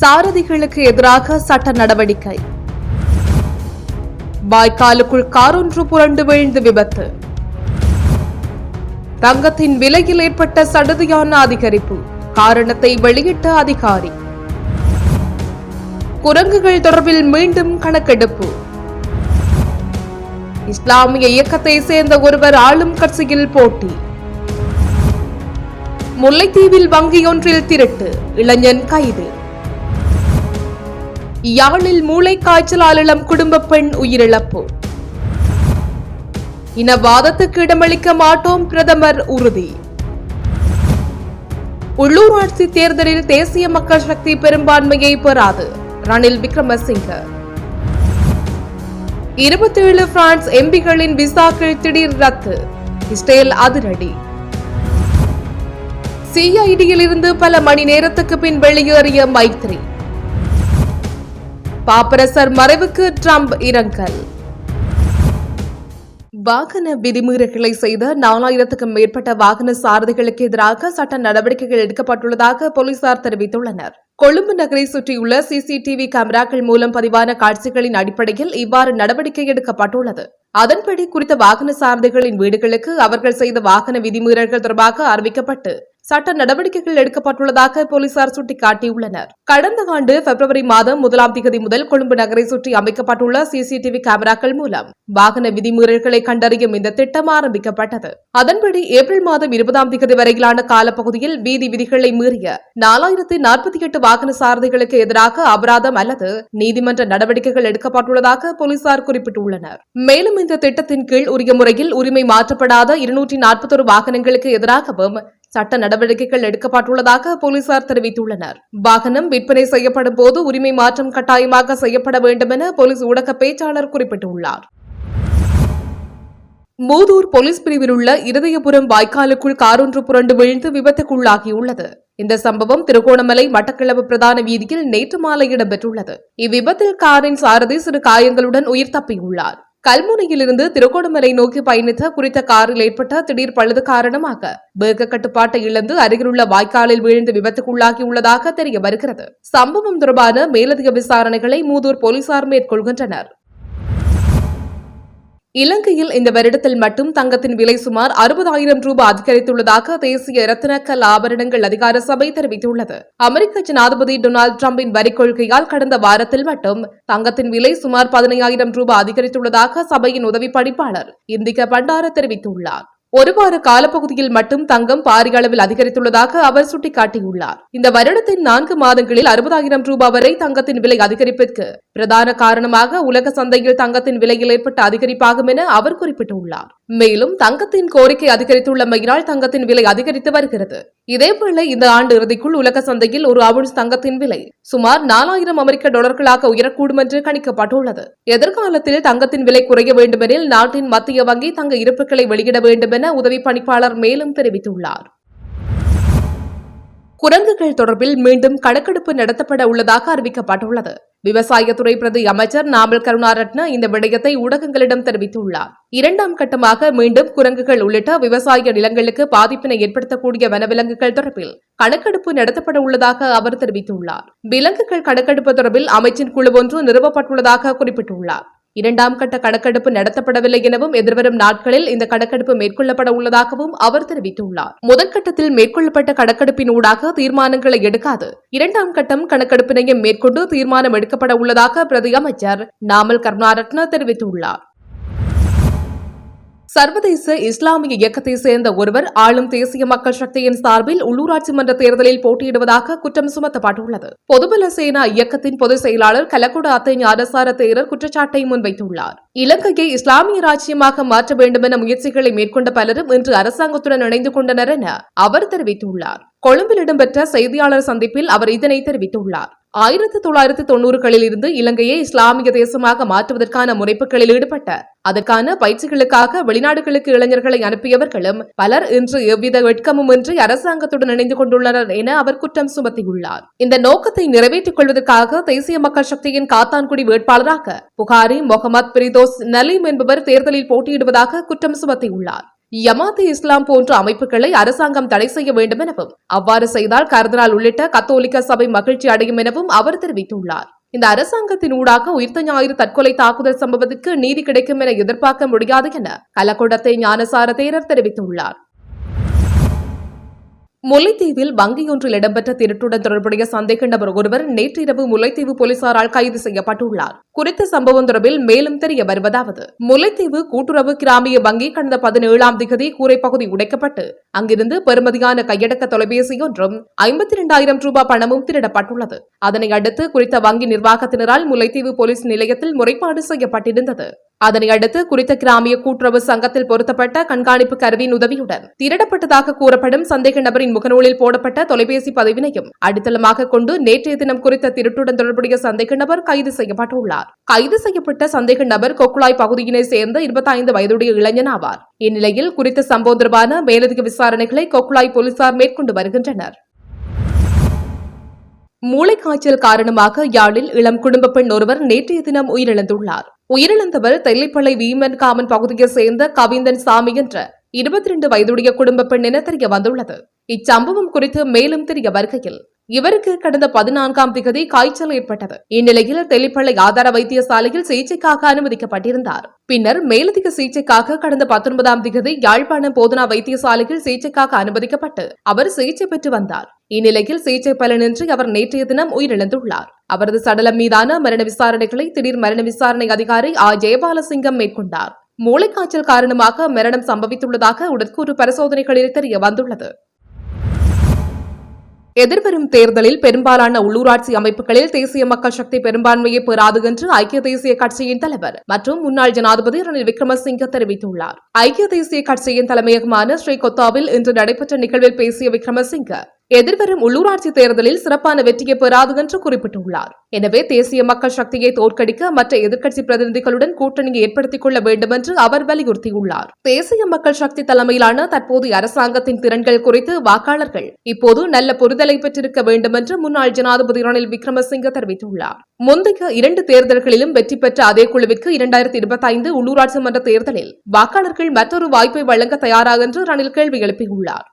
சாரதிகளுக்கு எதிராக சட்ட நடவடிக்கை. வாய்க்காலுக்குள் காரொன்று புரண்டு வீழ்ந்து விபத்து. தங்கத்தின் விலையில் ஏற்பட்ட சடுதியான அதிகரிப்பு. காரணத்தை வெளியிட்ட அதிகாரி. குரங்குகள் தொடர்பில் மீண்டும் கணக்கெடுப்பு. இஸ்லாமிய இயக்கத்தை சேர்ந்த ஒருவர் ஆளும் கட்சியில் போட்டி. முல்லைத்தீவில் வங்கியொன்றில் திருட்டு இளைஞன் கைது. யாழில் காய்ச்சல் இளம் குடும்ப பெண் உயிரிழப்பு. இனவாதத்துக்கு இடமளிக்க மாட்டோம் பிரதமர் உறுதி. உள்ளூராட்சி தேர்தலில் தேசிய மக்கள் சக்தி பெரும்பான்மையை பெறாது. ரணில் விக்ரமசிங்க. இருபத்தேழு பிரான்ஸ் எம்பிகளின் விசாக்கள் திடீர் ரத்து. இஸ்ரேல் அதிரடி. சிஐடியில் இருந்து பல மணி நேரத்துக்கு பின் வெளியேறிய மைத்ரி. பாப்பரசர் மறைவுக்கு ட்ரம்ப் இரங்கல். வாகன விதிமீறல்களை செய்த நாலாயிரத்துக்கும் மேற்பட்ட வாகன சாரதிகளுக்கு எதிராக சட்ட நடவடிக்கைகள் எடுக்கப்பட்டுள்ளதாக போலீசார் தெரிவித்துள்ளனர். கொழும்பு நகரை சுற்றியுள்ள சிசிடிவி கேமராக்கள் மூலம் பதிவான காட்சிகளின் அடிப்படையில் இவ்வாறு நடவடிக்கை எடுக்கப்பட்டுள்ளது. அதன்படி குறித்த வாகன சாரதிகளின் வீடுகளுக்கு அவர்கள் செய்த வாகன விதிமீறல்கள் தொடர்பாக அறிவிக்கப்பட்டு சட்ட நடவடிக்கைகள் எடுக்கப்பட்டுள்ளதாக போலீசார் சுட்டிக்காட்டியுள்ளனர். கடந்த ஆண்டு பிப்ரவரி மாதம் முதலாம் தேதி முதல் கொழும்பு நகரை சுற்றி அமைக்கப்பட்டுள்ள சிசிடிவி கேமராக்கள் மூலம் வாகன விதிமீறல்களை கண்டறியும் இந்த திட்டம் ஆரம்பிக்கப்பட்டது. அதன்படி ஏப்ரல் மாதம் இருபதாம் தேதி வரையிலான காலப்பகுதியில் வீதி விதிகளை மீறிய நாலாயிரத்து நாற்பத்தி எட்டு வாகன சாரதிகளுக்கு எதிராக அபராதம் அல்லது நீதிமன்ற நடவடிக்கைகள் எடுக்கப்பட்டுள்ளதாக போலீசார் குறிப்பிட்டுள்ளனர். மேலும் இந்த திட்டத்தின் கீழ் உரிய முறையில் உரிமை மாற்றப்படாத இருநூற்றி நாற்பத்தொரு வாகனங்களுக்கு எதிராகவும் சட்ட நடவடிக்கைகள் எடுக்கப்பட்டுள்ளதாக போலீசார் தெரிவித்துள்ளனர். வாகனம் விற்பனை செய்யப்படும் போது உரிமை மாற்றம் கட்டாயமாக செய்யப்பட வேண்டும் என போலீஸ் ஊடக பேச்சாளர் குறிப்பிட்டுள்ளார். மூதூர் போலீஸ் பிரிவில் உள்ள இருதயபுரம் வாய்க்காலுக்குள் காரொன்று புரண்டு விழுந்து விபத்துக்குள்ளாகியுள்ளது. இந்த சம்பவம் திருகோணமலை மட்டக்கிழவு பிரதான வீதியில் நேற்று மாலை இடம்பெற்றுள்ளது. இவ்விபத்தில் காரின் சாரதி சிறு காயங்களுடன் உயிர் தப்பியுள்ளார். கல்முனையிலிருந்து திருகோணமலை நோக்கி பயணித்த குறித்த காரில் ஏற்பட்ட திடீர் பழுது காரணமாக வேக கட்டுப்பாட்டை இழந்து அருகிலுள்ள வாய்க்காலில் வீழ்ந்து விபத்துக்குள்ளாகியுள்ளதாக தெரிய வருகிறது. சம்பவம் தொடர்பான மேலதிக விசாரணைகளை மூதூர் போலீசார் மேற்கொள்கின்றனர். இலங்கையில் இந்த வருடத்தில் மட்டும் தங்கத்தின் விலை சுமார் அறுபதாயிரம் ரூபாய் அதிகரித்துள்ளதாக தேசிய ரத்தினக்கல் ஆபரணங்கள் அதிகார சபை தெரிவித்துள்ளது. அமெரிக்க ஜனாதிபதி டொனால்டு டிரம்பின் வரி கொள்கையால் கடந்த வாரத்தில் மட்டும் தங்கத்தின் விலை சுமார் பதினையாயிரம் ரூபாய் அதிகரித்துள்ளதாக சபையின் உதவி படிப்பாளர் இந்திக பண்டார தெரிவித்துள்ளார். ஒரு வார காலப்பகுதியில் மட்டும் தங்கம் பாரிய அளவில் அதிகரித்துள்ளதாக அவர் சுட்டிக்காட்டியுள்ளார். இந்த வருடத்தின் நான்கு மாதங்களில் அறுபதாயிரம் ரூபாய் வரை தங்கத்தின் விலை அதிகரிப்பிற்கு பிரதான காரணமாக உலக சந்தையில் தங்கத்தின் விலையில் ஏற்பட்ட அதிகரிப்பாகும் என அவர் குறிப்பிட்டுள்ளார். மேலும் தங்கத்தின் கோரிக்கை அதிகரித்துள்ளமையினால் தங்கத்தின் விலை அதிகரித்து வருகிறது. இதேவேளை இந்த ஆண்டு இறுதிக்குள் உலக சந்தையில் ஒரு அவுன்ஸ் தங்கத்தின் விலை சுமார் நாலாயிரம் அமெரிக்க டாலர்களாக உயரக்கூடும் என்று கணிக்கப்பட்டுள்ளது. எதிர்காலத்தில் தங்கத்தின் விலை குறைய வேண்டுமெனில் நாட்டின் மத்திய வங்கி தங்க இருப்புகளை வெளியிட வேண்டும் என உதவி பணிப்பாளர் மேலும் தெரிவித்துள்ளார். குரங்குகள் தொடர்பில் மீண்டும் கணக்கெடுப்பு நடத்தப்பட உள்ளதாக அறிவிக்கப்பட்டுள்ளது. விவசாயத்துறை பிரதி அமைச்சர் நாமல் கருணாரட்ன இந்த விடயத்தை ஊடகங்களிடம் தெரிவித்துள்ளார். இரண்டாம் கட்டமாக மீண்டும் குரங்குகள் உள்ளிட்ட விவசாய நிலங்களுக்கு பாதிப்பினை ஏற்படுத்தக்கூடிய வனவிலங்குகள் தொடர்பில் கணக்கெடுப்பு நடத்தப்பட உள்ளதாக அவர் தெரிவித்துள்ளார். விலங்குகள் கணக்கெடுப்பு தொடர்பில் அமைச்சின் குழு ஒன்று நிறுவப்பட்டுள்ளதாக குறிப்பிட்டுள்ளார். இரண்டாம் கட்ட கணக்கெடுப்பு நடத்தப்படவில்லை எனவும் எதிர்வரும் நாட்களில் இந்த கணக்கெடுப்பு மேற்கொள்ளப்பட உள்ளதாகவும் அவர் தெரிவித்துள்ளார். முதற்கட்டத்தில் மேற்கொள்ளப்பட்ட கணக்கெடுப்பின் ஊடாக தீர்மானங்களை எடுக்காது. இரண்டாம் கட்டம் கணக்கெடுப்பினையும் மேற்கொண்டு தீர்மானம் எடுக்கப்பட உள்ளதாக பிரதி அமைச்சர் நாமல் கருணாரத்ன தெரிவித்துள்ளார். சர்வதேச இஸ்லாமிய இயக்கத்தை சேர்ந்த ஒருவர் ஆளும் தேசிய மக்கள் சக்தியின் சார்பில் உள்ளூராட்சி மன்ற தேர்தலில் போட்டியிடுவதாக குற்றம் சுமத்தப்பட்டுள்ளது. பொதுபல சேனா இயக்கத்தின் பொதுச் செயலாளர் கலக்குட அத்தை ஞானசார தேரர் குற்றச்சாட்டை முன்வைத்துள்ளார். இலங்கையை இஸ்லாமிய ராஜ்யமாக மாற்ற வேண்டுமென முயற்சிகளை மேற்கொண்ட பலரும் இன்று அரசாங்கத்துடன் இணைந்து கொண்டனர் என அவர் தெரிவித்துள்ளார். கொழும்பில் இடம்பெற்ற செய்தியாளர் சந்திப்பில் அவர் இதனை தெரிவித்துள்ளார். ஆயிரத்தி தொள்ளாயிரத்தி தொன்னூறுகளில் இருந்து இலங்கையை இஸ்லாமிய தேசமாக மாற்றுவதற்கான முனைப்புகளில் ஈடுபட்ட அதற்கான பயிற்சிகளுக்காக வெளிநாடுகளுக்கு இளைஞர்களை அனுப்பியவர்களும் பலர் இன்று எவ்வித வெட்கமும் இன்றி அரசாங்கத்துடன் இணைந்து கொண்டுள்ளனர் என அவர் குற்றம் சுமத்தியுள்ளார். இந்த நோக்கத்தை நிறைவேற்றிக் கொள்வதற்காக தேசிய மக்கள் சக்தியின் காத்தான்குடி வேட்பாளராக புகாரி முகமது பிரிதோஸ் நலீம் என்பவர் தேர்தலில் போட்டியிடுவதாக குற்றம் சுமத்தியுள்ளார். யமாத்து இஸ்லாம் போன்ற அமைப்புகளை அரசாங்கம் தடை செய்ய வேண்டும் எனவும் அவ்வாறு செய்தால் கர்தனால் உள்ளிட்ட கத்தோலிக்க சபை மகிழ்ச்சி அடையும் எனவும் அவர் தெரிவித்துள்ளார். இந்த அரசாங்கத்தின் ஊடாக உயிர்த்த ஞாயிறு தற்கொலை தாக்குதல் சம்பவத்துக்கு நீதி கிடைக்கும் என எதிர்பார்க்க முடியாது என கலக்கொடத்தை ஞானசார தேரர் தெரிவித்துள்ளார். முல்லைத்தீவில் வங்கியொன்றில் இடம்பெற்ற திருட்டுடன் தொடர்புடைய சந்தேக நபர் ஒருவர் நேற்றிரவு முல்லைத்தீவு போலீசாரால் கைது செய்யப்பட்டுள்ளார். குறித்த சம்பவம் தொடர்பில் மேலும் தெரிய வருவதாவது. முல்லைத்தீவு கூட்டுறவு கிராமிய வங்கி கடந்த பதினேழாம் திகதி கூரை பகுதி உடைக்கப்பட்டு அங்கிருந்து பெருமதியான கையடக்க தொலைபேசி ஒன்றும் ஐம்பத்தி இரண்டாயிரம் ரூபாய் பணமும் திருடப்பட்டுள்ளது. அதனை அடுத்து குறித்த வங்கி நிர்வாகத்தினரால் முல்லைத்தீவு போலீஸ் நிலையத்தில் முறைப்பாடு செய்யப்பட்டிருந்தது. அதனை அடுத்து குறித்த கிராமிய கூட்டுறவு சங்கத்தில் பொருத்தப்பட்ட கண்காணிப்பு கருவியின் உதவியுடன் திருடப்பட்டதாக கூறப்படும் சந்தேக நபரின் முகநூலில் போடப்பட்ட தொலைபேசி பதிவினையும் அடித்தளமாக கொண்டு நேற்றைய தினம் குறித்த திருட்டுடன் தொடர்புடைய சந்தேக நபர் கைது செய்யப்பட்டுள்ளார். கைது செய்யப்பட்ட சந்தேக நபர் கொக்குளாய் பகுதியினை சேர்ந்த இருபத்தைந்து வயதுடைய இளைஞன் ஆவார். இந்நிலையில் குறித்த சம்பவம் தொடர்பான மேலதிக விசாரணைகளை கொக்குளாய் போலீசார் மேற்கொண்டு வருகின்றனர். மூளைக்காய்ச்சல் காரணமாக யாழில் இளம் குடும்ப பெண் ஒருவர் நேற்றைய தினம் உயிரிழந்துள்ளார். உயிரிழந்தவர் தெல்லிப்பளை வீமன் காமன் பகுதியை சேர்ந்த கவிந்தன் சாமி என்ற இருபத்தி ரெண்டு வயதுடைய குடும்ப பெண் என தெரிய வந்துள்ளது. இச்சம்பவம் குறித்து மேலும் தெரிய வருகையில் இவருக்கு கடந்த பதினான்காம் திகதி காய்ச்சல் ஏற்பட்டது. இந்நிலையில் தெளிப்பள்ளை ஆதார வைத்தியசாலையில் சிகிச்சைக்காக அனுமதிக்கப்பட்டிருந்தார். பின்னர் மேலதிக சிகிச்சைக்காக கடந்த பத்தொன்பதாம் திகதி யாழ்ப்பாணம் போதனா வைத்தியசாலையில் சிகிச்சைக்காக அனுமதிக்கப்பட்டு அவர் சிகிச்சை பெற்று வந்தார். இந்நிலையில் சிகிச்சை பலனின்றி அவர் நேற்றைய தினம் உயிரிழந்துள்ளார். அவரது சடலம் மீதான மரண விசாரணைகளை திடீர் மரண விசாரணை அதிகாரி ஆ. ஜெயபாலசிங்கம் மேற்கொண்டார். மூளைக்காய்ச்சல் காரணமாக மரணம் சம்பவித்துள்ளதாக உடற்கூறு பரிசோதனைகளில் தெரிய வந்துள்ளது. எதிர்வரும் தேர்தலில் பெரும்பாலான உள்ளூராட்சி அமைப்புகளில் தேசிய மக்கள் சக்தி பெரும்பான்மையை பெறாது என்று ஐக்கிய தேசிய கட்சியின் தலைவர் மற்றும் முன்னாள் ஜனாதிபதி ரணில் விக்ரமசிங்க தெரிவித்துள்ளார். ஐக்கிய தேசிய கட்சியின் தலைமையகமான ஸ்ரீ கொத்தாவில் இன்று நடைபெற்ற நிகழ்வில் பேசிய விக்ரமசிங்க எதிர்வரும் உள்ளூராட்சி தேர்தலில் சிறப்பான வெற்றியை பெறாது என்று குறிப்பிட்டுள்ளார். எனவே தேசிய மக்கள் சக்தியை தோற்கடிக்க மற்ற எதிர்க்கட்சி பிரதிநிதிகளுடன் கூட்டணியை ஏற்படுத்திக் கொள்ள வேண்டும் என்று அவர் வலியுறுத்தியுள்ளார். தேசிய மக்கள் சக்தி தலைமையிலான தற்போதைய அரசாங்கத்தின் திறன்கள் குறித்து வாக்காளர்கள் இப்போது நல்ல புரிதலை பெற்றிருக்க வேண்டும் என்று முன்னாள் ஜனாதிபதி ரணில் விக்ரமசிங்க தெரிவித்துள்ளார். முந்தைய இரண்டு தேர்தல்களிலும் வெற்றி பெற்ற அதே குழுவிற்கு இரண்டாயிரத்தி இருபத்தி ஐந்து உள்ளூராட்சி மன்ற தேர்தலில் வாக்காளர்கள் மற்றொரு வாய்ப்பை வழங்க தயாரா என்று ரணில் கேள்வி எழுப்பியுள்ளார்.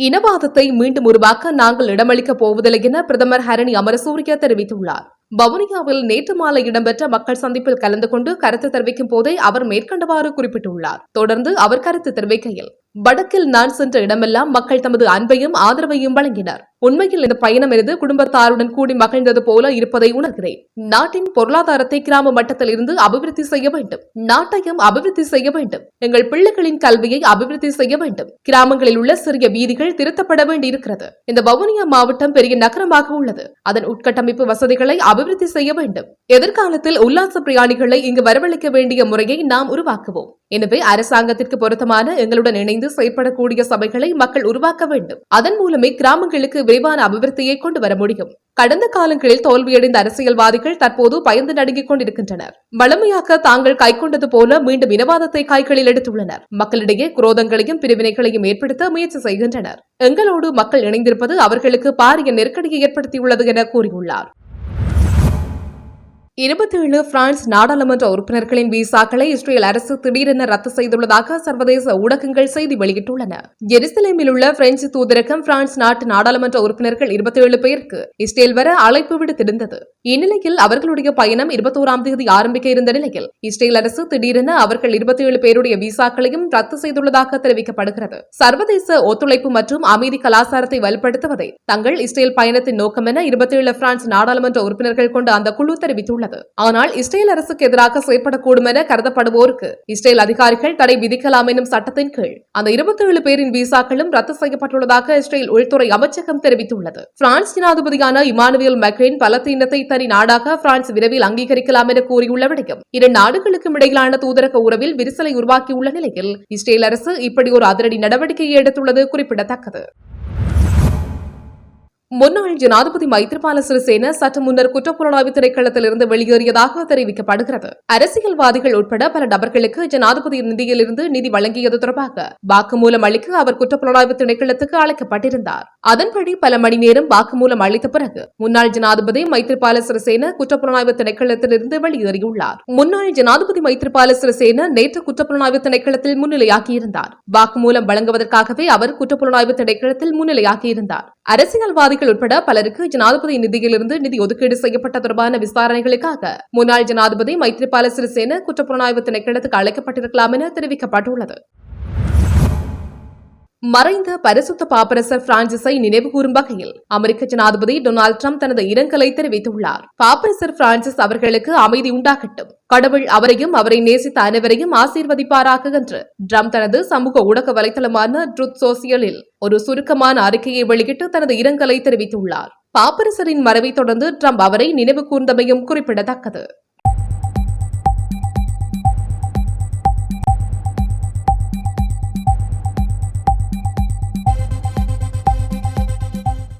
இனவாதத்தை மீண்டும் உருவாக்க நாங்கள் இடமளிக்கப் போவதில்லை என பிரதமர் ஹரணி அமரசூரிய தெரிவித்துள்ளார். வவுனியாவில் நேற்று மாலை இடம்பெற்ற மக்கள் சந்திப்பில் கலந்து கொண்டு கருத்து தெரிவிக்கும் போதே அவர் மேற்கண்டவாறு குறிப்பிட்டுள்ளார். தொடர்ந்து அவர் கருத்து தெரிவிக்கையில் வடக்கில் நான் சென்ற இடமெல்லாம் மக்கள் தமது அன்பையும் ஆதரவையும் வழங்கினர். உண்மையில் இந்த பயணம் இருந்து குடும்பத்தாருடன் கூடி மகிழ்ந்தது போல இருப்பதை உணர்கிறேன். நாட்டின் பொருளாதாரத்தை கிராம மட்டத்தில் இருந்து அபிவிருத்தி செய்ய வேண்டும். நாட்டையும் அபிவிருத்தி செய்ய வேண்டும். எங்கள் பிள்ளைகளின் கல்வியை அபிவிருத்தி செய்ய வேண்டும். கிராமங்களில் உள்ள சிறிய வீதிகள் திருத்தப்பட வேண்டியிருக்கிறது. இந்த வவுனியா மாவட்டம் பெரிய நகரமாக உள்ளது. அதன் உட்கட்டமைப்பு வசதிகளை அபிவிருத்தி செய்ய வேண்டும். எதிர்காலத்தில் உல்லாச பிரயாணிகளை இங்கு வரவழைக்க வேண்டிய முறையை நாம் உருவாக்குவோம். எனவே அரசாங்கத்திற்கு பொருத்தமான எங்களுடன் இணைந்து செயற்படக்கூடிய சபைகளை மக்கள் உருவாக்க வேண்டும். அதன் மூலமே கிராமங்களுக்கு விரைவான அபிவிருத்தியை கொண்டு வர முடியும். கடந்த காலங்களில் தோல்வியடைந்த அரசியல்வாதிகள் தற்போது பயந்து நடுங்கிக் கொண்டிருக்கின்றனர். வளமையாக்க தாங்கள் கைக்கொண்டது போல மீண்டும் இனவாதத்தை கைகளில் எடுத்துள்ளனர். மக்களிடையே குரோதங்களையும் பிரிவினைகளையும் ஏற்படுத்த முயற்சி செய்கின்றனர். எங்களோடு மக்கள் இணைந்திருப்பது அவர்களுக்கு பாரிய நெருக்கடியை ஏற்படுத்தியுள்ளது என கூறியுள்ளார். இருபத்தேழு பிரான்ஸ் நாடாளுமன்ற உறுப்பினர்களின் விசாக்களை இஸ்ரேல் அரசு திடீரென ரத்து செய்துள்ளதாக சர்வதேச ஊடகங்கள் செய்தி வெளியிட்டுள்ளன. ஜெருசலேமில் உள்ள பிரெஞ்சு தூதரகம் பிரான்ஸ் நாட்டு நாடாளுமன்ற உறுப்பினர்கள் இருபத்தேழு பேருக்கு இஸ்ரேல் வர அழைப்பு விடுத்திருந்தது. இந்நிலையில் அவர்களுடைய பயணம் இருபத்தோராம் தேதி ஆரம்பிக்க இருந்த நிலையில் இஸ்ரேல் அரசு திடீரென அவர்கள் இருபத்தேழு பேருடைய விசாக்களையும் ரத்து செய்துள்ளதாக தெரிவிக்கப்படுகிறது. சர்வதேச ஒத்துழைப்பு மற்றும் அமைதி கலாச்சாரத்தை வலுப்படுத்துவதை தங்கள் இஸ்ரேல் பயணத்தின் நோக்கம் என இருபத்தேழு பிரான்ஸ் நாடாளுமன்ற உறுப்பினர்கள் கொண்ட அந்த குழு தெரிவித்துள்ளது. உள்ளது. ஆனால் இஸ்ரேல் அரசுக்கு எதிராக செயற்படக்கூடும் என கருதப்படுவோருக்கு இஸ்ரேல் அதிகாரிகள் தடை விதிக்கலாம் எனும் சட்டத்தின் கீழ் அந்த இருபத்தி ஏழு பேரின் விசாக்களும் ரத்து செய்யப்பட்டுள்ளதாக இஸ்ரேல் உள்துறை அமைச்சகம் தெரிவித்துள்ளது. பிரான்ஸ் ஜனாதிபதியான இமானுவேல் மெக்ரேன் பலத்தீனத்தை தனி நாடாக பிரான்ஸ் விரைவில் அங்கீகரிக்கலாம் என கூறியுள்ள விடயம் இரு நாடுகளுக்கும் இடையிலான தூதரக உறவில் விரிசலை உருவாக்கியுள்ள நிலையில் இஸ்ரேல் அரசு இப்படி ஒரு அதிரடி நடவடிக்கையை எடுத்துள்ளது குறிப்பிடத்தக்கது. முன்னாள் ஜனாதிபதி மைத்ரிபால சிறிசேன சற்று முன்னர் குற்றப்புலனாய்வு திணைக்களத்திலிருந்து வெளியேறியதாக தெரிவிக்கப்படுகிறது. அரசியல்வாதிகள் உட்பட பல நபர்களுக்கு ஜனாதிபதி நிதியிலிருந்து நிதி வழங்கியது தொடர்பாக வாக்குமூலம் அளிக்க அவர் குற்றப்புலனாய்வு திணைக்களத்துக்கு அழைக்கப்பட்டிருந்தார். அதன்படி பல மணி நேரம் வாக்குமூலம் அளித்த பிறகு முன்னாள் ஜனாதிபதி மைத்ரிபால சிறிசேன குற்றப்புலனாய்வு திணைக்களத்திலிருந்து வெளியேறியுள்ளார். முன்னாள் ஜனாதிபதி மைத்ரிபால சிறிசேன நேற்று குற்றப்புலனாய்வு திணைக்களத்தில் முன்னிலையாகியிருந்தார். வாக்குமூலம் வழங்குவதற்காகவே அவர் குற்றப்புலனாய்வு திணைக்களத்தில் முன்னிலையாகியிருந்தார். அரசியல்வாதிகள் உட்பட பலருக்கு ஜனாதிபதி நிதியிலிருந்து நிதி ஒதுக்கீடு செய்யப்பட்ட தொடர்பான விசாரணைகளுக்காக முன்னாள் ஜனாதிபதி மைத்ரிபால சிறிசேன குற்றப்புலனாய்வு திணைக்களத்துக்கு அழைக்கப்பட்டிருக்கலாம் என தெரிவிக்கப்பட்டுள்ளது. மறைந்த பரிசுத்த பாப்பரசர் பிரான்சிஸை நினைவுகூரும் வகையில் அமெரிக்க ஜனாதிபதி டொனால்டு ட்ரம்ப் தனது இரங்கலை தெரிவித்துள்ளார். பாப்பரசர் பிரான்சிஸ் அவர்களுக்கு அமைதி உண்டாகட்டும். கடவுள் அவரையும் அவரை நேசித்த அனைவரையும் ஆசீர்வதிப்பாராக என்று ட்ரம்ப் தனது சமூக ஊடக வலைதளமான ட்ருத் சோசியலில் ஒரு சுருக்கமான அறிக்கையை வெளியிட்டு தனது இரங்கலை தெரிவித்துள்ளார். பாப்பரசரின் மறைவை தொடர்ந்து ட்ரம்ப் அவரை நினைவு கூர்ந்தமையும் குறிப்பிடத்தக்கது.